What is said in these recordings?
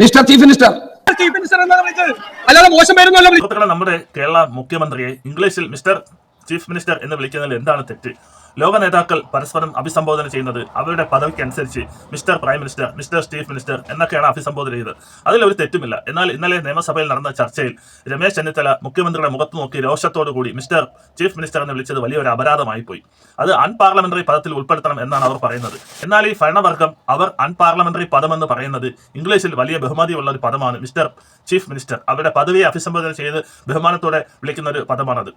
Mister chief minister. Chief minister എന്നാണ് വിളിച്ചത് അല്ലാതെ മോശം പേരൊന്നുമല്ല നമ്മുടെ കേരള മുഖ്യമന്ത്രിയെ ഇംഗ്ലീഷിൽ മിസ്റ്റർ ചീഫ് മിനിസ്റ്റർ എന്ന് വിളിക്കുന്നതിൽ എന്താണ് തെറ്റ്? ലോക നേതാക്കൾ പരസ്പരം അഭിസംബോധന ചെയ്യുന്നത് അവരുടെ പദവിക്കനുസരിച്ച് mister prime minister mister chief minister എന്നൊക്കെയാണ് അഭിസംബോധന ചെയ്തത്. അതിലൊരു തെറ്റുമില്ല. എന്നാൽ ഇന്നലെ നിയമസഭയിൽ നടന്ന ചർച്ചയിൽ രമേശ് ചെന്നിത്തല മുഖ്യമന്ത്രിയുടെ മുഖത്ത് നോക്കി രോഷത്തോടു കൂടി മിസ്റ്റർ ചീഫ് മിനിസ്റ്റർ എന്ന് വിളിച്ചത് വലിയൊരു അപരാധമായി പോയി. അത് അൺപാർലമെന്ററി പദത്തിൽ ഉൾപ്പെടുത്തണം എന്നാണ് അവർ പറയുന്നത്. എന്നാൽ ഈ ഭരണവർഗം അവർ അൺപാർലമെന്ററി പദമെന്ന് പറയുന്നത് ഇംഗ്ലീഷിൽ വലിയ ബഹുമതിയുള്ള ഒരു പദമാണ് മിസ്റ്റർ ചീഫ് മിനിസ്റ്റർ. അവരുടെ പദവിയെ അഭിസംബോധന ചെയ്ത് ബഹുമാനത്തോടെ വിളിക്കുന്ന ഒരു പദമാണത്.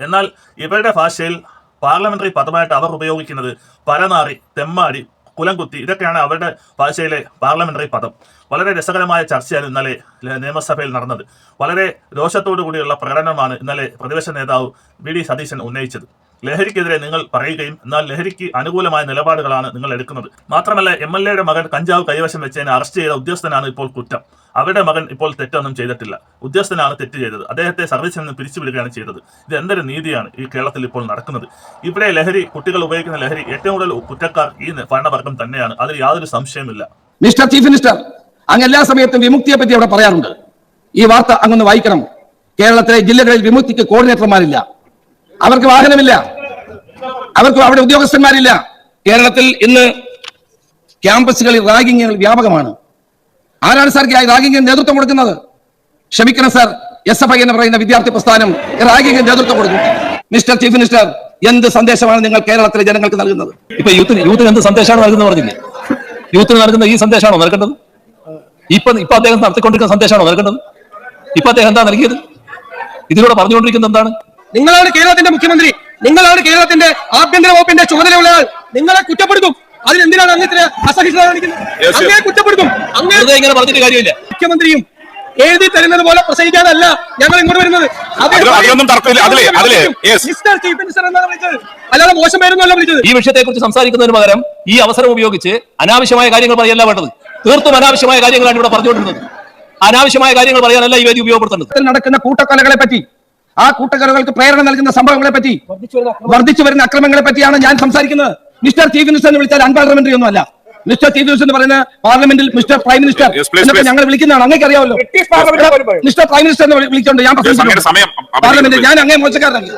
എന്നാൽ ഇവരുടെ ഭാഷയിൽ പാർലമെന്ററി പദമായിട്ട് അവർ ഉപയോഗിക്കുന്നത് പരനാറി തെമ്മാടി കുലംകുത്തി ഇതൊക്കെയാണ് അവരുടെ ഭാഷയിലെ പാർലമെന്ററി പദം. വളരെ രസകരമായ ചർച്ചയാണ് ഇന്നലെ നിയമസഭയിൽ നടന്നത്. വളരെ രോഷത്തോടു കൂടിയുള്ള പ്രകടനമാണ് ഇന്നലെ പ്രതിപക്ഷ നേതാവ് വി ഡി സതീശൻ ഉന്നയിച്ചത്. ലഹരിക്കെതിരെ നിങ്ങൾ പറയുകയും എന്നാൽ ലഹരിക്ക് അനുകൂലമായ നിലപാടുകളാണ് നിങ്ങൾ എടുക്കുന്നത്. മാത്രമല്ല എം എൽ എയുടെ മകൻ കഞ്ചാവ് കൈവശം വെച്ചതിനെ അറസ്റ്റ് ചെയ്ത ഉദ്യോഗസ്ഥനാണ് ഇപ്പോൾ കുറ്റം. അവരുടെ മകൻ ഇപ്പോൾ തെറ്റൊന്നും ചെയ്തിട്ടില്ല. ഉദ്യോഗസ്ഥനാണ് തെറ്റ് ചെയ്തത്. അദ്ദേഹത്തെ സർവീസിൽ നിന്ന് പിരിച്ചുവിടുകയാണ് ചെയ്തത്. ഇത് എന്തൊരു നീതിയാണ് ഈ കേരളത്തിൽ ഇപ്പോൾ നടക്കുന്നത്. ഇവിടെ ലഹരി കുട്ടികൾ ഉപയോഗിക്കുന്ന ലഹരി ഏറ്റവും കൂടുതൽ കുറ്റക്കാർ ഈ ഭരണവർഗം തന്നെയാണ്. അതിൽ യാതൊരു സംശയമില്ല മിസ്റ്റർ ചീഫ് മിനിസ്റ്റർ അങ്ങ് എല്ലാ സമയത്തും വിമുക്തിയെ പറ്റി അവിടെ പറയാറുണ്ട്. ഈ വാർത്ത അങ്ങൊന്ന് വായിക്കണം. കേരളത്തിലെ ജില്ലകളിൽ വിമുക്തിക്ക് കോർഡിനേറ്റർമാരില്ല. അവർക്ക് വാഹനമില്ല. അവർക്ക് അവിടെ ഉദ്യോഗസ്ഥന്മാരില്ല. കേരളത്തിൽ ഇന്ന് ക്യാമ്പസുകളിൽ റാഗിങ്ങുകൾ വ്യാപകമാണ്. ആരാണ് സാർ റാഗിങ്ങിന് നേതൃത്വം കൊടുക്കുന്നത്? ക്ഷമിക്കണം സാർ എസ് എഫ് ഐ എന്ന് പറയുന്ന വിദ്യാർത്ഥി പ്രസ്ഥാനം റാഗിങ്ങിന് നേതൃത്വം കൊടുക്കും. മിസ്റ്റർ ചീഫ് മിനിസ്റ്റർ എന്ത് സന്ദേശമാണ് നിങ്ങൾ കേരളത്തിലെ ജനങ്ങൾക്ക് നൽകുന്നത്? ഇപ്പൊ യൂത്തിന് യൂത്തിന് എന്ത് സന്ദേശമാണ് നൽകുന്നത് പറഞ്ഞില്ലേ? യൂത്തിന് നൽകുന്ന ഈ സന്ദേശമാണോ നൽകേണ്ടത്? ഇപ്പൊ ഇപ്പൊ അദ്ദേഹം നടത്തിക്കൊണ്ടിരിക്കുന്ന സന്ദേശമാണോ നൽകേണ്ടത്? ഇപ്പൊ അദ്ദേഹം എന്താ നൽകിയത്? ഇതിലൂടെ പറഞ്ഞുകൊണ്ടിരിക്കുന്നത് എന്താണ്? നിങ്ങളാണ് കേരളത്തിന്റെ മുഖ്യമന്ത്രി. നിങ്ങളാണ് കേരളത്തിന്റെ ആഭ്യന്തര വകുപ്പിന്റെ ചുമതലയുള്ള ആൾ നിങ്ങളെ കുറ്റപ്പെടുത്തും. അതിനെന്തിനാണ് അങ്ങ് ഇത്ര അസഹിഷ്ണുത കാണിക്കുന്നത്? കുറ്റപ്പെടുത്തും. പറഞ്ഞിട്ട് കാര്യമില്ല. മുഖ്യമന്ത്രിയും എഴുതി തരുന്നത് പോലെ പ്രസംഗിക്കാനല്ല ഞങ്ങൾ ഇങ്ങോട്ട് വരുന്നത്. മിസ്റ്റർ ചീഫ് മിനിസ്റ്റർ എന്നാണ് വിളിച്ചത്. അല്ലാതെ മോശം പേരൊന്നുമല്ല വിളിച്ചത്. ഈ വിഷയത്തെക്കുറിച്ച് സംസാരിക്കുന്നതിന് പകരം ഈ അവസരം ഉപയോഗിച്ച് അനാവശ്യമായ കാര്യങ്ങൾ പറയല്ല വേണ്ടത്. തീർത്തും അനാവശ്യമായ കാര്യങ്ങളാണ് ഇവിടെ പറഞ്ഞുകൊണ്ടിരുന്നത്. അനാവശ്യമായ കാര്യങ്ങൾ പറയാനല്ല ഈ വേദി ഉപയോഗപ്പെടുത്തുന്നത് നടക്കുന്ന കൂട്ടക്കൊലകളെ പറ്റി ആ കൂട്ടക്കൊലകൾക്ക് പ്രേരണ നൽകുന്ന സംഭവങ്ങളെ പറ്റി വർദ്ധിച്ചു വരുന്ന അക്രമങ്ങളെ പറ്റിയാണ് ഞാൻ സംസാരിക്കുന്നത്. മിസ്റ്റർ ചീഫ് മിനിസ്റ്റർ എന്ന് വിളിച്ചാൽ അൺപാർലമെന്ററി ഒന്നും അല്ല മിസ്റ്റർ ചീഫ് മിനിസ്റ്റർ എന്ന് പറയുന്ന പാർലമെന്റിൽ മിസ്റ്റർ പ്രൈം മിനിസ്റ്റർ എന്നൊക്കെ ഞങ്ങൾ വിളിക്കുന്നതാണ്. അങ്ങേക്ക് അറിയാമല്ലോ. മിസ്റ്റർ പ്രൈം മിനിസ്റ്റർ എന്ന് വിളിച്ചോണ്ട് ഞാൻ പാർലമെന്റ് പാർലമെന്റിൽ ഞാൻ അങ്ങേ മോശക്കാരനല്ല